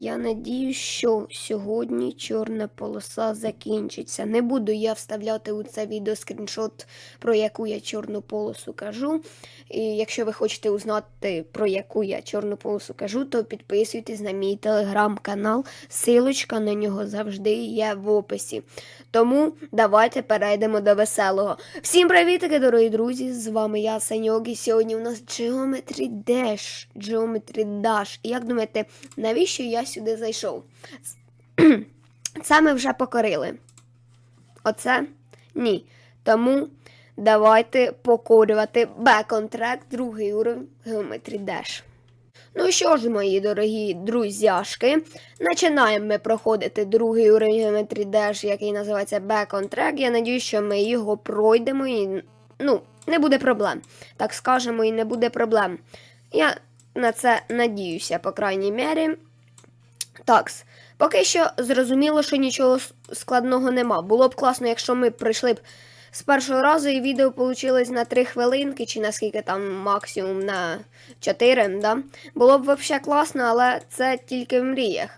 Я надію, що сьогодні чорна полоса закінчиться. Не буду я вставляти у це відео скріншот, про яку я чорну полосу кажу. І якщо ви хочете узнати, про яку я чорну полосу кажу, то підписуйтесь на мій телеграм-канал. Силочка на нього завжди є в описі. Тому давайте перейдемо до веселого. Всім привітики, дорогі друзі! З вами я, Саньок, і сьогодні у нас Geometry Dash. Geometry Dash. І як думаєте, навіщо я сюди зайшов? Це ми вже покорили. Оце ні. Тому давайте покорювати Track, другий уровень Geometry Dash. Ну що ж, мої дорогі друзяшки, починаємо ми проходити другий уровень Geometry Dash, який називається Back on Track. Я надію, що ми його пройдемо і ну, не буде проблем. Так скажемо, і не буде проблем. Я на це надіюся, по крайній мірі. Такс. Поки що зрозуміло, що нічого складного нема. Було б класно, якщо ми прийшли б з першого разу і відео вийшло на 3 хвилинки, чи наскільки там максимум на 4, да? Було б взагалі класно, але це тільки в мріях.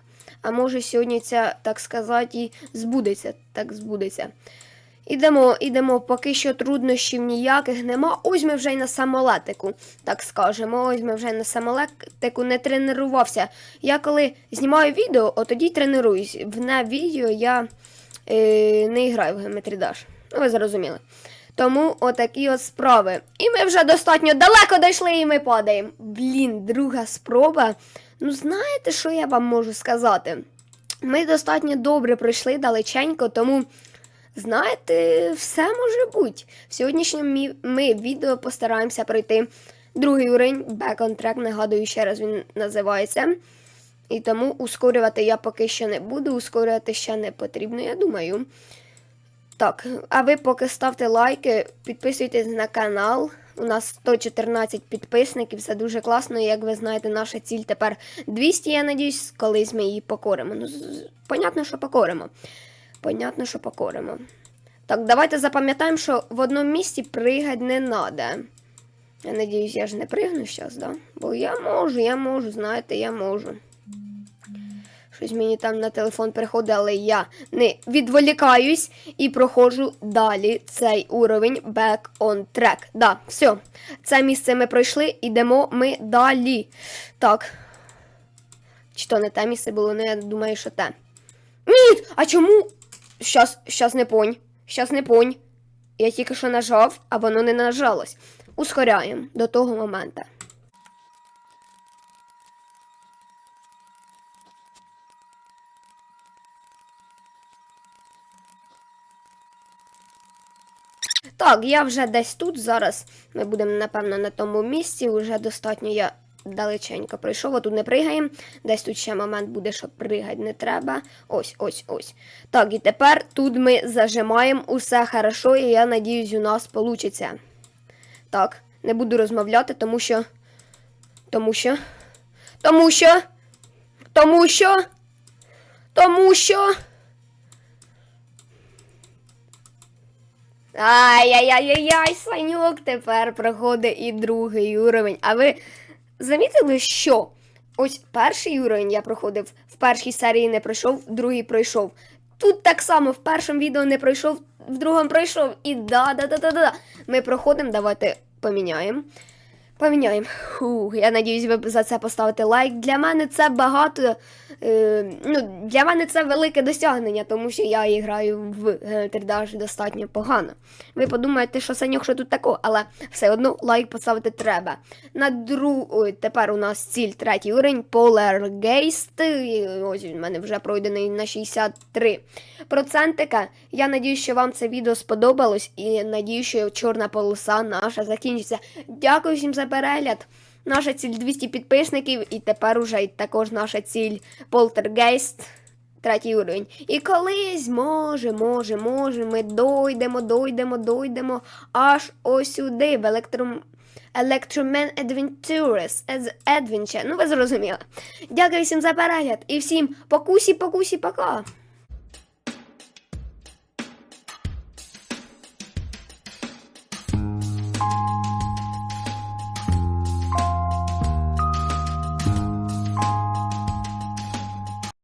А може сьогодні це, так сказати, і збудеться. Так збудеться. Ідемо, ідемо, поки що труднощів ніяких нема. Ось ми вже й на самолетику, так скажемо. Ось ми вже на самолетику не тренувався. Я коли знімаю відео, от тоді тренуюсь. В на відео я е, не граю в Geometry Dash. Ну, ви зрозуміли. Тому отакі от справи. І ми вже достатньо далеко дійшли, і ми падаємо. Блін, друга спроба. Ну, знаєте, що я вам можу сказати? Ми достатньо добре пройшли далеченько, тому. Знаєте, все може бути. В сьогоднішньому ми відео постараємося пройти другий уровень Back on Track, нагадую, ще раз він називається. І тому ускорювати я поки що не буду, ускорювати ще не потрібно, я думаю. Так, а ви поки ставте лайки, підписуйтесь на канал. У нас 114 підписників, це дуже класно. Як ви знаєте, наша ціль тепер 200, я надіюсь, колись ми її покоримо. Ну, понятно, що покоримо. Понятно, що покоримо. Так, давайте запам'ятаємо, що в одному місці пригати не треба. Я надіюсь, я ж не пригну зараз, да? Бо я можу, я можу, знаєте, я можу. Щось мені там на телефон приходить, але я не відволікаюсь і проходжу далі цей уровень back on track. Да, все. Це місце ми пройшли, ідемо ми далі. Так. Чи то не те місце було, ну я думаю, що те. Ні! А чому? Щас, щас не понь. Щас не понь. Я тільки що нажав, а воно не нажалось. Ускоряємо до того моменту. Так, я вже десь тут. Зараз ми будемо, напевно, на тому місці. Уже достатньо я далеченько пройшов, а тут не пригаємо. Десь тут ще момент буде, що пригати не треба. Ось, ось, ось. Так, і тепер тут ми зажимаємо усе хорошо, і я надіюсь, у нас вийде. Так, не буду розмовляти, тому що. Тому що. Тому що. Тому що. Тому що. Ай-яй-яй-яй, Саньок тепер проходить і другий уровень. А ви замітили, що? Ось перший уровень я проходив, в першій серії не пройшов, в другій пройшов. Тут так само в першому відео не пройшов, в другому пройшов. І да-да-да-да-да. Ми проходимо, давайте поміняємо. Поміняємо. Фух, я надіюсь, ви за це поставите лайк. Для мене це багато. Е, ну, для мене це велике досягнення, тому що я граю в Dash достатньо погано. Ви подумаєте, що Саньок, що тут такого, але все одно лайк поставити треба. На друг... Ой, тепер у нас ціль третій уровень Poltergeist. І Ось він в мене вже пройдений на 63 процентика. Я надіюсь, що вам це відео сподобалось, і надіюсь, що чорна полоса наша закінчиться. Дякую всім за перегляд. Наша ціль 200 підписників, і тепер уже також наша ціль Poltergeist. Третій уровень. І колись, може, може, може, ми дойдемо, дойдемо, дойдемо аж ось сюди, в електром... Electroman Adventures Adventure. Ну, ви зрозуміли. Дякую всім за перегляд і всім покусі, покусі, пока.